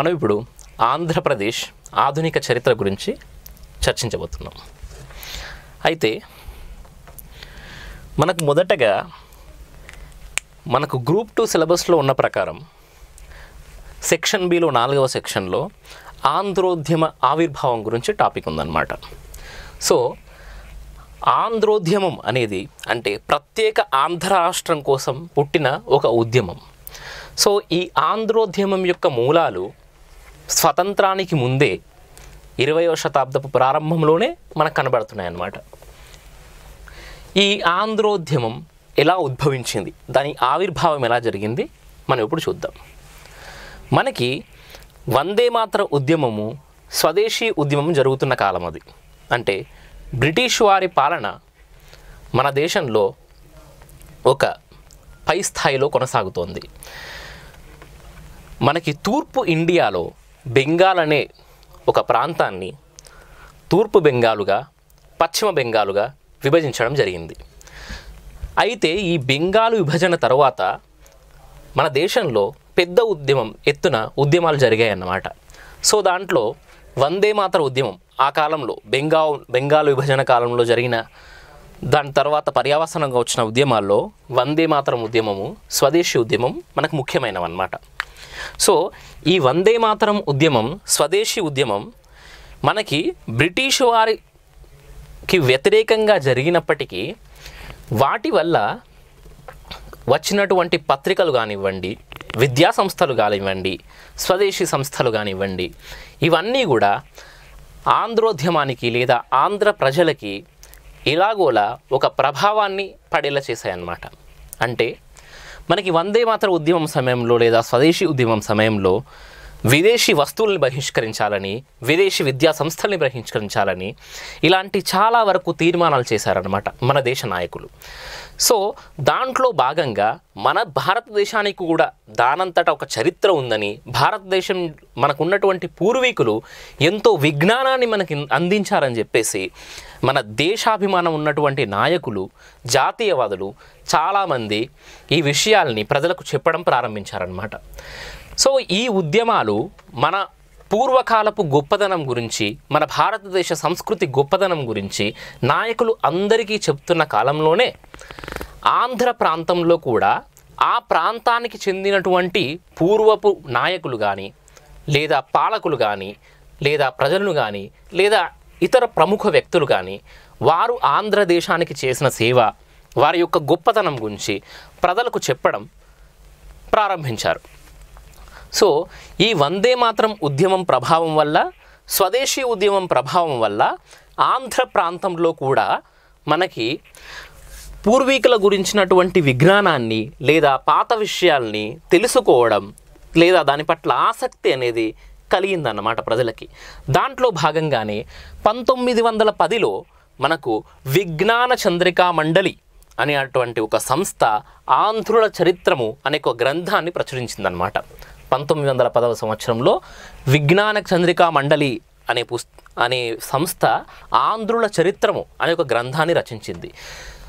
మనం ఇప్పుడు ఆంధ్రప్రదేశ్ ఆధునిక చరిత్ర గురించి చర్చించబోతున్నాం. అయితే మనకు మొదటగా మనకు గ్రూప్ టూ సిలబస్లో ఉన్న ప్రకారం సెక్షన్ బిలో నాలుగవ సెక్షన్లో ఆంధ్రోద్యమ ఆవిర్భావం గురించి టాపిక్ ఉందన్నమాట. సో ఆంధ్రోద్యమం అనేది అంటే ప్రత్యేక ఆంధ్ర రాష్ట్రం కోసం పుట్టిన ఒక ఉద్యమం. సో ఈ ఆంధ్రోద్యమం యొక్క మూలాలు స్వతంత్రానికి ముందే ఇరవయో శతాబ్దపు ప్రారంభంలోనే మనకు కనబడుతున్నాయి అన్నమాట ఈ ఆంధ్రోద్యమం ఎలా ఉద్భవించింది? దాని ఆవిర్భావం ఎలా జరిగింది? మనం ఇప్పుడు చూద్దాం. మనకి వందే మాత్ర ఉద్యమము స్వదేశీ ఉద్యమం జరుగుతున్న కాలం అది. అంటే బ్రిటిష్ వారి పాలన మన దేశంలో ఒక పై స్థాయిలో కొనసాగుతోంది. మనకి తూర్పు ఇండియాలో బెంగాల్ అనే ఒక ప్రాంతాన్ని తూర్పు బెంగాలుగా పశ్చిమ బెంగాలుగా విభజించడం జరిగింది. అయితే ఈ బెంగాలు విభజన తర్వాత మన దేశంలో పెద్ద ఉద్యమం ఎత్తున ఉద్యమాలు జరిగాయి అన్నమాట సో దాంట్లో వందే మాతర ఉద్యమం ఆ కాలంలో బెంగా బెంగాల్ విభజన కాలంలో జరిగిన దాని తర్వాత పర్యావసనంగా వచ్చిన ఉద్యమాల్లో వందే మాతరం ఉద్యమము స్వదేశీ ఉద్యమం మనకు ముఖ్యమైనవన్నమాట. సో ఈ వందే మాతరం ఉద్యమం స్వదేశీ ఉద్యమం మనకి బ్రిటిష్ వారికి వ్యతిరేకంగా జరిగినప్పటికీ వాటి వల్ల వచ్చినటువంటి పత్రికలు కానివ్వండి విద్యా సంస్థలు కానివ్వండి స్వదేశీ సంస్థలు కానివ్వండి ఇవన్నీ కూడా ఆంధ్రోద్యమానికి లేదా ఆంధ్ర ప్రజలకి ఇలాగోలా ఒక ప్రభావాన్ని పడేలా చేశాయన్నమాట. అంటే మనకి వందే మాత్ర ఉద్యమం సమయంలో లేదా స్వదేశీ ఉద్యమం సమయంలో విదేశీ వస్తువుల్ని బహిష్కరించాలని విదేశీ విద్యా సంస్థల్ని బహిష్కరించాలని ఇలాంటి చాలా వరకు తీర్మానాలు చేశారనమాట మన దేశ నాయకులు. సో దాంట్లో భాగంగా మన భారతదేశానికి కూడా దానంతట ఒక చరిత్ర ఉందని భారతదేశం మనకున్నటువంటి పూర్వీకులు ఎంతో విజ్ఞానాన్ని మనకి అందించారని చెప్పేసి మన దేశాభిమానం ఉన్నటువంటి నాయకులు జాతీయవాదులు చాలామంది ఈ విషయాల్ని ప్రజలకు చెప్పడం ప్రారంభించారనమాట సో ఈ ఉద్యమాలు మన పూర్వకాలపు గొప్పదనం గురించి మన భారతదేశ సంస్కృతి గొప్పదనం గురించి నాయకులు అందరికీ చెప్తున్న కాలంలోనే ఆంధ్ర ప్రాంతంలో కూడా ఆ ప్రాంతానికి చెందినటువంటి పూర్వపు నాయకులు కానీ లేదా పాలకులు కానీ లేదా ప్రజలను కానీ లేదా ఇతర ప్రముఖ వ్యక్తులు కానీ వారు ఆంధ్రదేశానికి చేసిన సేవ వారి యొక్క గొప్పతనం గురించి ప్రజలకు చెప్పడం ప్రారంభించారు. సో ఈ వందే మాత్రం ఉద్యమం ప్రభావం వల్ల స్వదేశీ ఉద్యమం ప్రభావం వల్ల ఆంధ్ర ప్రాంతంలో కూడా మనకి పూర్వీకుల గురించినటువంటి విజ్ఞానాన్ని లేదా పాత విషయాల్ని తెలుసుకోవడం లేదా దాని పట్ల ఆసక్తి అనేది కలిగిందన్నమాట ప్రజలకి. దాంట్లో భాగంగానే పంతొమ్మిది వందల పదిలో మనకు విజ్ఞాన చంద్రికా మండలి అనే అటువంటి ఒక సంస్థ ఆంధ్రుల చరిత్రము అనే ఒక గ్రంథాన్ని ప్రచురించిందనమాట పంతొమ్మిది వందల పదవ సంవత్సరంలో విజ్ఞాన చంద్రికా మండలి అనే పుస్ అనే సంస్థ ఆంధ్రుల చరిత్రము అనే ఒక గ్రంథాన్ని రచించింది.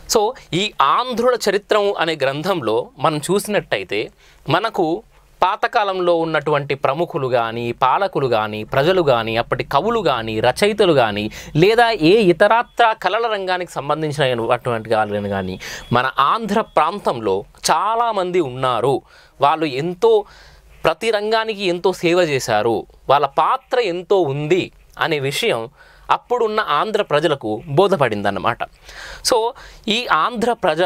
సో ఈ ఆంధ్రుల చరిత్రము అనే గ్రంథంలో మనం చూసినట్టయితే మనకు పాతకాలంలో ఉన్నటువంటి ప్రముఖులు కానీ పాలకులు కానీ ప్రజలు కానీ అప్పటి కవులు కానీ రచయితలు కానీ లేదా ఏ ఇతరాత్ర కళల రంగానికి సంబంధించినటువంటి వాళ్ళని కానీ మన ఆంధ్ర ప్రాంతంలో చాలామంది ఉన్నారు. వాళ్ళు ఎంతో ప్రతి రంగానికి ఎంతో సేవ చేశారు. వాళ్ళ పాత్ర ఎంతో ఉంది అనే విషయం అప్పుడున్న ఆంధ్ర ప్రజలకు బోధపడిందన్నమాట. సో ఈ ఆంధ్ర ప్రజ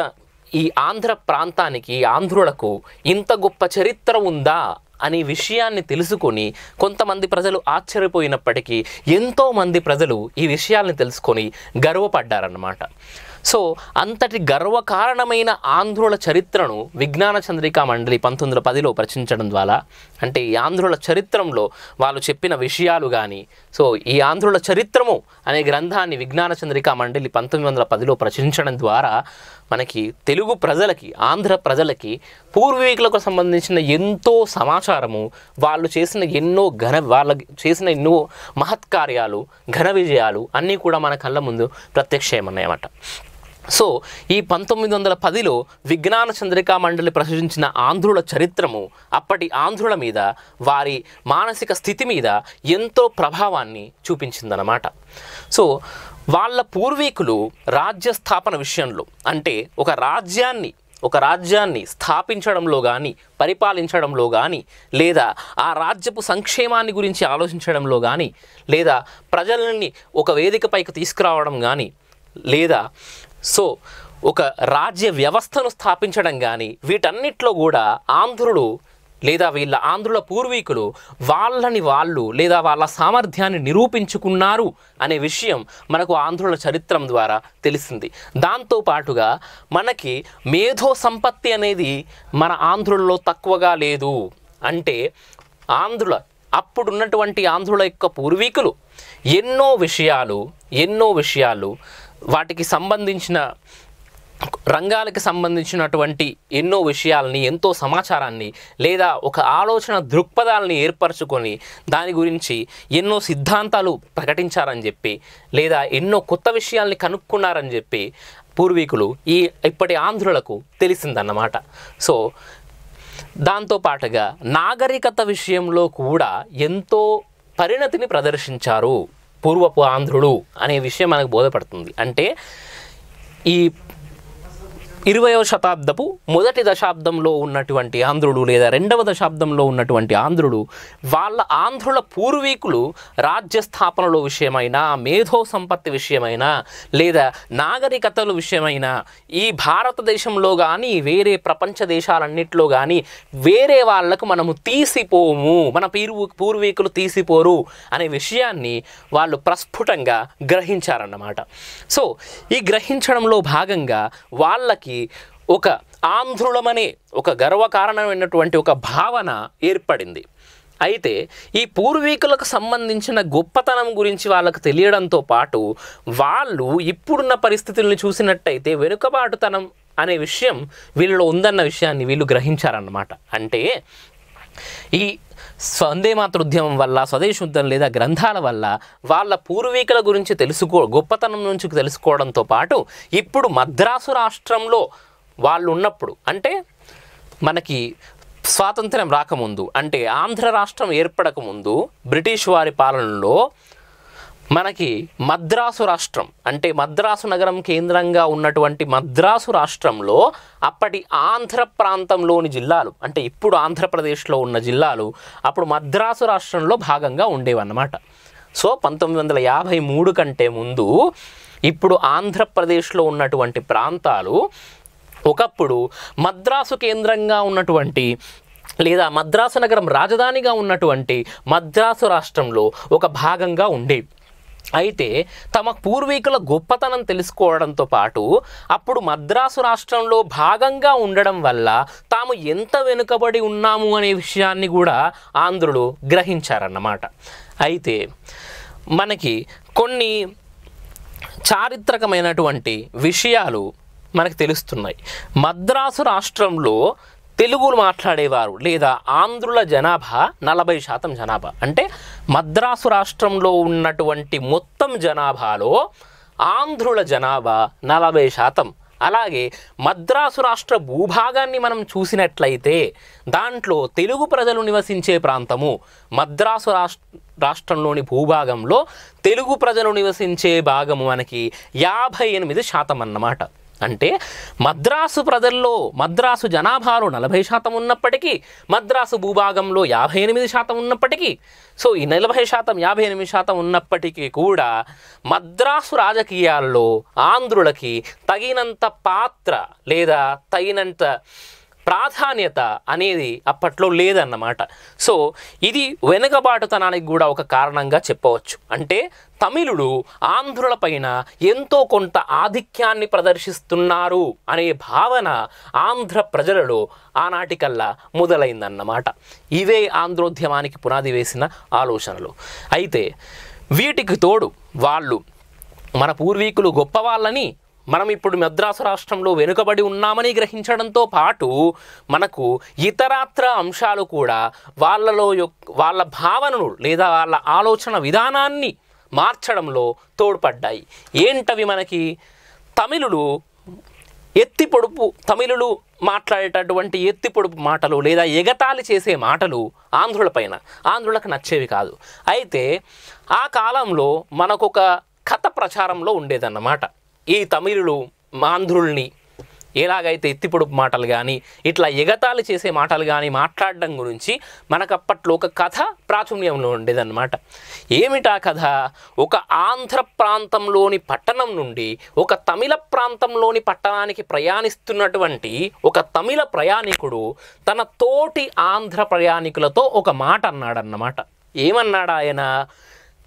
ఈ ఆంధ్ర ప్రాంతానికి ఆంధ్రులకు ఇంత గొప్ప చరిత్ర ఉందా అనే విషయాన్ని తెలుసుకొని కొంతమంది ప్రజలు ఆశ్చర్యపోయినప్పటికీ ఎంతోమంది ప్రజలు ఈ విషయాల్ని తెలుసుకొని గర్వపడ్డారన్నమాట. సో అంతటి గర్వకారణమైన ఆంధ్రుల చరిత్రను విజ్ఞాన చంద్రికా మండలి పంతొమ్మిది వందల పదిలో ప్రచురించడం ద్వారా అంటే ఈ ఆంధ్రుల చరిత్రంలో వాళ్ళు చెప్పిన విషయాలు కానీ సో ఈ ఆంధ్రుల చరిత్రము అనే గ్రంథాన్ని విజ్ఞాన చంద్రికా మండలి పంతొమ్మిది వందల పదిలో ప్రచురించడం ద్వారా మనకి తెలుగు ప్రజలకి ఆంధ్ర ప్రజలకి పూర్వీకులకు సంబంధించిన ఎంతో సమాచారము వాళ్ళు చేసిన ఎన్నో ఘన వాళ్ళ చేసిన ఎన్నో మహత్కార్యాలు ఘన విజయాలు అన్నీ కూడా మన కళ్ళ ముందు ప్రత్యక్షమన్నాయన్నమాట సో ఈ పంతొమ్మిది వందల పదిలో విజ్ఞాన చంద్రికా మండలి ప్రచురించిన ఆంధ్రుల చరిత్రము అప్పటి ఆంధ్రుల మీద వారి మానసిక స్థితి మీద ఎంతో ప్రభావాన్ని చూపించిందన్నమాట. సో వాళ్ళ పూర్వీకులు రాజ్య స్థాపన విషయంలో అంటే ఒక రాజ్యాన్ని ఒక రాజ్యాన్ని స్థాపించడంలో కానీ పరిపాలించడంలో కానీ లేదా ఆ రాజ్యపు సంక్షేమాన్ని గురించి ఆలోచించడంలో కానీ లేదా ప్రజలని ఒక వేదికపైకి తీసుకురావడం కానీ లేదా సో ఒక రాజ్య వ్యవస్థను స్థాపించడం కానీ వీటన్నిటిలో కూడా ఆంధ్రులు లేదా వీళ్ళ ఆంధ్రుల పూర్వీకులు వాళ్ళని వాళ్ళు లేదా వాళ్ళ సామర్థ్యాన్ని నిరూపించుకున్నారు అనే విషయం మనకు ఆంధ్రుల చరిత్రం ద్వారా తెలిసింది. దాంతో పాటుగా మనకి మేధో సంపత్తి అనేది మన ఆంధ్రుల్లో తక్కువగా లేదు అంటే ఆంధ్రుల అప్పుడున్నటువంటి ఆంధ్రుల యొక్క పూర్వీకులు ఎన్నో విషయాలు ఎన్నో విషయాలు వాటికి సంబంధించిన రంగాలకు సంబంధించినటువంటి ఎన్నో విషయాలని ఎంతో సమాచారాన్ని లేదా ఒక ఆలోచన దృక్పథాలని ఏర్పరచుకొని దాని గురించి ఎన్నో సిద్ధాంతాలు ప్రకటించారని చెప్పి లేదా ఎన్నో కొత్త విషయాల్ని కనుక్కున్నారని చెప్పి పూర్వీకులు ఈ ఇప్పటి ఆంధ్రులకు తెలిసిందన్నమాట. సో దాంతో పాటుగా నాగరికత విషయంలో కూడా ఎంతో పరిణతిని ప్రదర్శించారు. పూర్వపు ఆంధ్రుడు అనే విషయం మనకు బోధపడుతుంది. అంటే ఈ ఇరవయో శతాబ్దపు మొదటి దశాబ్దంలో ఉన్నటువంటి ఆంధ్రుడు లేదా రెండవ దశాబ్దంలో ఉన్నటువంటి ఆంధ్రుడు వాళ్ళ ఆంధ్రుల పూర్వీకులు రాజ్య స్థాపనలో విషయమైనా మేధో సంపత్తి విషయమైనా లేదా నాగరికతల విషయమైనా ఈ భారతదేశంలో కానీ వేరే ప్రపంచ దేశాలన్నింటిలో కానీ వేరే వాళ్ళకు మనము తీసిపోము మన పూర్వ పూర్వీకులు తీసిపోరు అనే విషయాన్ని వాళ్ళు ప్రస్ఫుటంగా గ్రహించారన్నమాట. సో ఈ గ్రహించడంలో భాగంగా వాళ్ళకి ఒక ఆంధ్రులమనే ఒక గర్వకారణమైనటువంటి ఒక భావన ఏర్పడింది. అయితే ఈ పూర్వీకులకు సంబంధించిన గొప్పతనం గురించి వాళ్ళకు తెలియడంతో పాటు వాళ్ళు ఇప్పుడున్న పరిస్థితుల్ని చూసినట్టయితే వెనుకబాటుతనం అనే విషయం వీళ్ళలో ఉందన్న విషయాన్ని వీళ్ళు గ్రహించారన్నమాట. అంటే ఈ వందే మాతృద్యమం వల్ల స్వదేశుద్ధం లేదా గ్రంథాల వల్ల వాళ్ళ పూర్వీకుల గురించి తెలుసుకో గొప్పతనం నుంచి తెలుసుకోవడంతో పాటు ఇప్పుడు మద్రాసు రాష్ట్రంలో వాళ్ళు ఉన్నప్పుడు అంటే మనకి స్వాతంత్ర్యం రాకముందు అంటే ఆంధ్ర రాష్ట్రం ఏర్పడకముందు బ్రిటిష్ వారి పాలనలో మనకి మద్రాసు రాష్ట్రం అంటే మద్రాసు నగరం కేంద్రంగా ఉన్నటువంటి మద్రాసు రాష్ట్రంలో అప్పటి ఆంధ్ర ప్రాంతంలోని జిల్లాలు అంటే ఇప్పుడు ఆంధ్రప్రదేశ్లో ఉన్న జిల్లాలు అప్పుడు మద్రాసు రాష్ట్రంలో భాగంగా ఉండేవన్నమాట. సో పంతొమ్మిది వందల యాభై మూడు కంటే ముందు ఇప్పుడు ఆంధ్రప్రదేశ్లో ఉన్నటువంటి ప్రాంతాలు ఒకప్పుడు మద్రాసు కేంద్రంగా ఉన్నటువంటి లేదా మద్రాసు నగరం రాజధానిగా ఉన్నటువంటి మద్రాసు రాష్ట్రంలో ఒక భాగంగా ఉండేవి. అయితే తమ పూర్వీకుల గొప్పతనం తెలుసుకోవడంతో పాటు అప్పుడు మద్రాసు రాష్ట్రంలో భాగంగా ఉండడం వల్ల తాము ఎంత వెనుకబడి ఉన్నాము అనే విషయాన్ని కూడా ఆంధ్రులు గ్రహించారన్నమాట. అయితే మనకి కొన్ని చారిత్రకమైనటువంటి విషయాలు మనకు తెలుస్తున్నాయి. మద్రాసు రాష్ట్రంలో తెలుగులు మాట్లాడేవారు లేదా ఆంధ్రుల జనాభా నలభై శాతం జనాభా. అంటే మద్రాసు రాష్ట్రంలో ఉన్నటువంటి మొత్తం జనాభాలో ఆంధ్రుల జనాభా నలభై శాతం. అలాగే మద్రాసు రాష్ట్ర భూభాగాన్ని మనం చూసినట్లయితే దాంట్లో తెలుగు ప్రజలు నివసించే ప్రాంతము మద్రాసు రాష్ట్ర రాష్ట్రంలోని భూభాగంలో తెలుగు ప్రజలు నివసించే భాగము మనకి యాభై ఎనిమిది శాతం అన్నమాట. అంటే మద్రాసు ప్రజల్లో మద్రాసు జనాభాలో నలభై శాతం ఉన్నప్పటికీ మద్రాసు భూభాగంలో యాభై ఎనిమిది శాతం ఉన్నప్పటికీ సో ఈ నలభై శాతం యాభై ఎనిమిది శాతం ఉన్నప్పటికీ కూడా మద్రాసు రాజకీయాల్లో ఆంధ్రులకి తగినంత పాత్ర లేదా తగినంత ప్రాధాన్యత అనేది అప్పట్లో లేదన్నమాట. సో ఇది వెనుకబాటుతనానికి కూడా ఒక కారణంగా చెప్పవచ్చు. అంటే తమిళులు ఆంధ్రులపైన ఎంతో కొంత ఆధిక్యాన్ని ప్రదర్శిస్తున్నారు అనే భావన ఆంధ్ర ప్రజలలో ఆనాటికల్లా మొదలైందన్నమాట. ఇవే ఆంధ్రోద్యమానికి పునాది వేసిన ఆలోచనలు. అయితే వీటికి తోడు వాళ్ళు మన పూర్వీకులు గొప్పవాళ్ళని మనం ఇప్పుడు మద్రాసు రాష్ట్రంలో వెనుకబడి ఉన్నామని గ్రహించడంతో పాటు మనకు ఇతరాత్ర అంశాలు కూడా వాళ్ళలో వాళ్ళ భావనను లేదా వాళ్ళ ఆలోచన విధానాన్ని మార్చడంలో తోడ్పడ్డాయి. ఏంటవి మనకి? తమిళులు ఎత్తి పొడుపు తమిళులు మాట్లాడేటటువంటి ఎత్తి పొడుపు మాటలు లేదా ఎగతాళి చేసే మాటలు ఆంధ్రులపైన ఆంధ్రులకు నచ్చేవి కాదు. అయితే ఆ కాలంలో మనకొక కథ ప్రచారంలో ఉండేదన్నమాట. ఈ తమిళులు మాంధ్రుల్ని ఎలాగైతే ఎత్తిపొడుపు మాటలు కానీ ఇట్లా ఎగతాళి చేసే మాటలు కానీ మాట్లాడడం గురించి మనకు అప్పట్లో ఒక కథ ప్రాచుర్యంలో ఉండేదన్నమాట. ఏమిటా కథ? ఒక ఆంధ్ర ప్రాంతంలోని పట్టణం నుండి ఒక తమిళ ప్రాంతంలోని పట్టణానికి ప్రయాణిస్తున్నటువంటి ఒక తమిళ ప్రయాణికుడు తన తోటి ఆంధ్ర ప్రయాణికులతో ఒక మాట అన్నాడన్నమాట. ఏమన్నాడు ఆయన?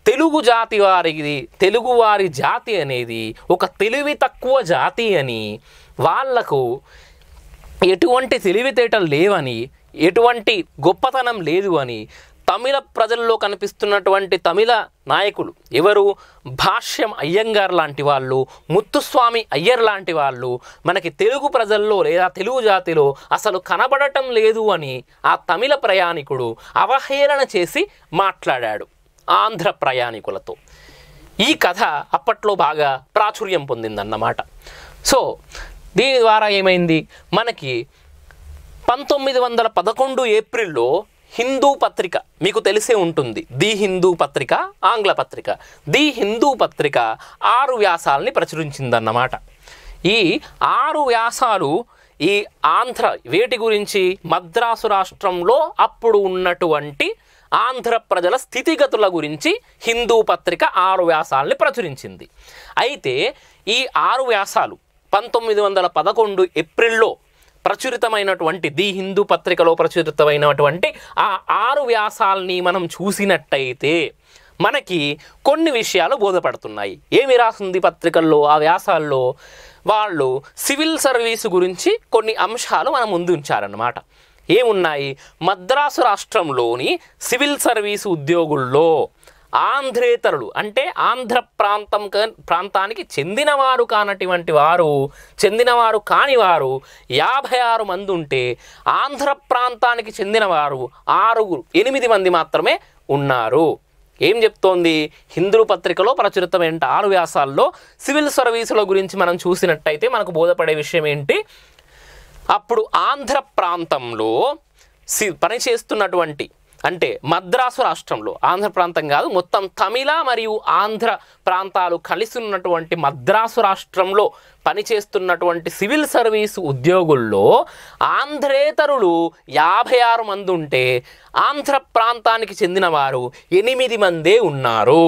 తెలుగు జాతి వారిది తెలుగు వారి జాతి అనేది ఒక తెలివి తక్కువ జాతి అని వాళ్ళకు ఎటువంటి తెలివితేటలు లేవని ఎటువంటి గొప్పతనం లేదు అని తమిళ ప్రజల్లో కనిపిస్తున్నటువంటి తమిళ నాయకులు ఎవరు? భాష్యం అయ్యంగార్ లాంటి వాళ్ళు ముత్తుస్వామి అయ్యర్ లాంటి వాళ్ళు మనకి తెలుగు ప్రజల్లో లేదా తెలుగు జాతిలో అసలు కనబడటం లేదు అని ఆ తమిళ ప్రయాణికుడు అవహేళన చేసి మాట్లాడాడు. ఆంధ్ర ప్రయాణికులతో. ఈ కథ అప్పట్లో బాగా ప్రాచుర్యం పొందిందన్నమాట. సో దీని ద్వారా ఏమైంది? మనకి పంతొమ్మిది వందల పదకొండు ఏప్రిల్లో హిందూ పత్రిక మీకు తెలిసే ఉంటుంది. ది హిందూ పత్రిక ఆంగ్ల పత్రిక. ది హిందూ పత్రిక ఆరు వ్యాసాలని ప్రచురించిందన్నమాట. ఈ ఆరు వ్యాసాలు ఈ ఆంధ్ర వేటి గురించి మద్రాసు రాష్ట్రంలో అప్పుడు ఉన్నటువంటి ఆంధ్ర ప్రజల స్థితిగతుల గురించి హిందూ పత్రిక ఆరు వ్యాసాలని ప్రచురించింది. అయితే ఈ ఆరు వ్యాసాలు పంతొమ్మిది వందల పదకొండు ఏప్రిల్లో ప్రచురితమైనటువంటి ది హిందూ పత్రికలో ప్రచురితమైనటువంటి ఆ ఆరు వ్యాసాలని మనం చూసినట్టయితే మనకి కొన్ని విషయాలు బోధపడుతున్నాయి. ఏమి రాసింది పత్రికల్లో ఆ వ్యాసాల్లో? వాళ్ళు సివిల్ సర్వీసు గురించి కొన్ని అంశాలు మన ముందు ఉంచారన్నమాట ఏమున్నాయి? మద్రాసు రాష్ట్రంలోని సివిల్ సర్వీసు ఉద్యోగుల్లో ఆంధ్రేతరులు అంటే ఆంధ్ర ప్రాంతం ప్రాంతానికి చెందినవారు కానటువంటి వారు చెందినవారు కాని వారు యాభై ఆరు మంది ఉంటే ఆంధ్ర ప్రాంతానికి చెందినవారు ఆరుగురు ఎనిమిది మంది మాత్రమే ఉన్నారు. ఏం చెప్తోంది? హిందూ పత్రికలో ప్రచురితమైన ఆరు వ్యాసాల్లో సివిల్ సర్వీసుల గురించి మనం చూసినట్టయితే మనకు బోధపడే విషయం ఏంటి? అప్పుడు ఆంధ్ర ప్రాంతంలో సి పనిచేస్తున్నటువంటి అంటే మద్రాసు రాష్ట్రంలో ఆంధ్ర ప్రాంతం కాదు మొత్తం తమిళ మరియు ఆంధ్ర ప్రాంతాలు కలిసి ఉన్నటువంటి మద్రాసు రాష్ట్రంలో పనిచేస్తున్నటువంటి సివిల్ సర్వీసు ఉద్యోగుల్లో ఆంధ్రేతరులు యాభై ఆరు మంది ఉంటే ఆంధ్ర ప్రాంతానికి చెందిన వారు ఎనిమిది మందే ఉన్నారు.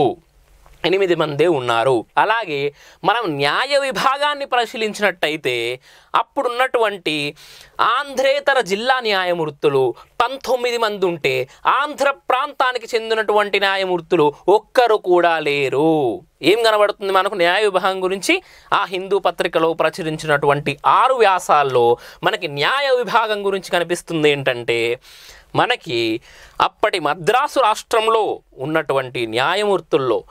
ఎనిమిది మందే ఉన్నారు. అలాగే మనం న్యాయ విభాగాన్ని పరిశీలించినట్టయితే అప్పుడున్నటువంటి ఆంధ్రేతర జిల్లా న్యాయమూర్తులు పంతొమ్మిది మంది ఉంటే ఆంధ్ర ప్రాంతానికి చెందినటువంటి న్యాయమూర్తులు ఒక్కరు కూడా లేరు. ఏం కనబడుతుంది మనకు? న్యాయ విభాగం గురించి ఆ హిందూ పత్రికలో ప్రచురించినటువంటి ఆరు వ్యాసాల్లో మనకి న్యాయ విభాగం గురించి కనిపిస్తుంది ఏంటంటే మనకి అప్పటి మద్రాసు రాష్ట్రంలో ఉన్నటువంటి న్యాయమూర్తుల్లో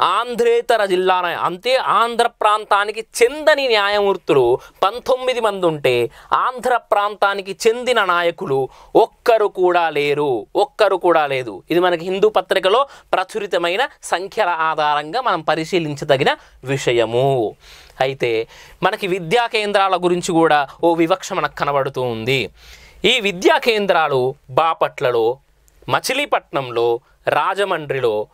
ఆంధ్రేతర జిల్లా అంతే ఆంధ్ర ప్రాంతానికి చెందని న్యాయమూర్తులు పంతొమ్మిది మంది ఉంటే ఆంధ్ర ప్రాంతానికి చెందిన నాయకులు ఒక్కరు కూడా లేరు. ఒక్కరు కూడా లేదు. ఇది మనకి హిందూ పత్రికలో ప్రచురితమైన సంఖ్యల ఆధారంగా మనం పరిశీలించదగిన విషయము. అయితే మనకి విద్యా కేంద్రాల గురించి కూడా ఓ వివక్ష మనకు కనబడుతూ ఉంది. ఈ విద్యా కేంద్రాలు బాపట్లలో మచిలీపట్నంలో రాజమండ్రిలో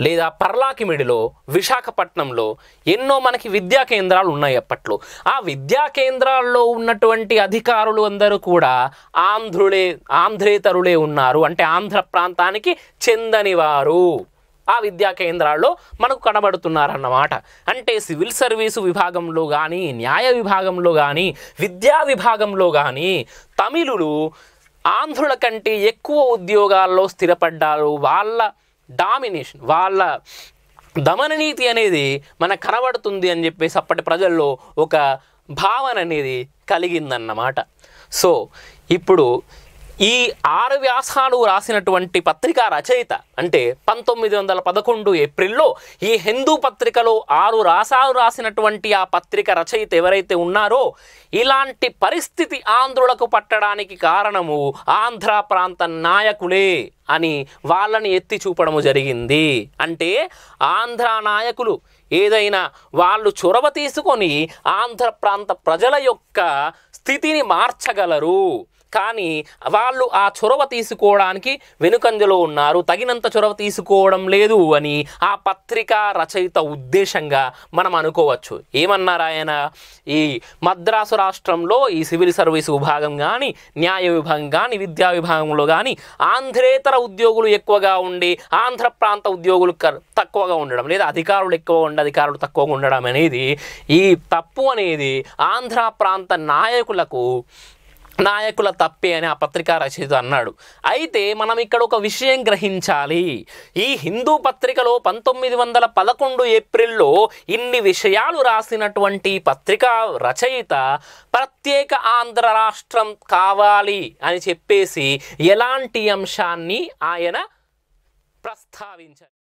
లేదా పర్లాకిమిడిలో విశాఖపట్నంలో ఎన్నో మనకి విద్యా కేంద్రాలు ఉన్నాయి అప్పట్లో. ఆ విద్యా కేంద్రాల్లో ఉన్నటువంటి అధికారులు అందరూ కూడా ఆంధ్రులే ఆంధ్రేతరులే ఉన్నారు. అంటే ఆంధ్ర ప్రాంతానికి చెందని వారు. ఆ విద్యా కేంద్రాల్లో మనకు కనబడుతున్నారన్నమాట. అంటే సివిల్ సర్వీసు విభాగంలో కానీ న్యాయ విభాగంలో కానీ విద్యా విభాగంలో కానీ తమిళులు ఆంధ్రుల కంటే ఎక్కువ ఉద్యోగాల్లో స్థిరపడ్డారు. వాళ్ళ డామినేషన్ వాళ్ళ దమననీతి అనేది మనకు కనబడుతుంది అని చెప్పేసి అప్పటి ప్రజల్లో ఒక భావన అనేది కలిగిందన్నమాట. సో ఇప్పుడు ఈ ఆరు వ్యాసాలు రాసినటువంటి పత్రికా రచయిత అంటే పంతొమ్మిది వందల పదకొండు ఏప్రిల్లో ఈ హిందూ పత్రికలో ఆరు రాసాలు రాసినటువంటి ఆ పత్రిక రచయిత ఎవరైతే ఉన్నారో ఇలాంటి పరిస్థితి ఆంధ్రులకు పట్టడానికి కారణము ఆంధ్ర ప్రాంత నాయకులే అని వాళ్ళని ఎత్తి చూపడము జరిగింది. అంటే ఆంధ్ర నాయకులు ఏదైనా వాళ్ళు చొరవ తీసుకొని ఆంధ్ర ప్రాంత ప్రజల యొక్క స్థితిని మార్చగలరు. కానీ వాళ్ళు ఆ చొరవ తీసుకోవడానికి వెనుకంజలో ఉన్నారు. తగినంత చొరవ తీసుకోవడం లేదు అని ఆ పత్రికా రచయిత ఉద్దేశంగా మనం అనుకోవచ్చు. ఏమన్నారు ఆయన ఈ మద్రాసు రాష్ట్రంలో ఈ సివిల్ సర్వీస్ విభాగం కానీ న్యాయ విభాగం కానీ విద్యా విభాగంలో కానీ ఆంధ్రేతర ఉద్యోగులు ఎక్కువగా ఉండి ఆంధ్ర ప్రాంత ఉద్యోగులు క- తక్కువగా ఉండడం లేదా అధికారులు ఎక్కువ ఉండి అధికారులు తక్కువగా ఉండడం అనేది ఈ తప్పు అనేది ఆంధ్ర ప్రాంత నాయకులకు నాయకుల తప్పే అని ఆ పత్రికా రచయిత అన్నాడు. అయితే మనం ఇక్కడ ఒక విషయం గ్రహించాలి. ఈ హిందూ పత్రికలో పంతొమ్మిది వందల పదకొండు ఏప్రిల్లో ఇన్ని విషయాలు రాసినటువంటి పత్రికా రచయిత ప్రత్యేక ఆంధ్ర రాష్ట్రం కావాలి అని చెప్పేసి ఎలాంటి అంశాన్ని ఆయన ప్రస్తావించారు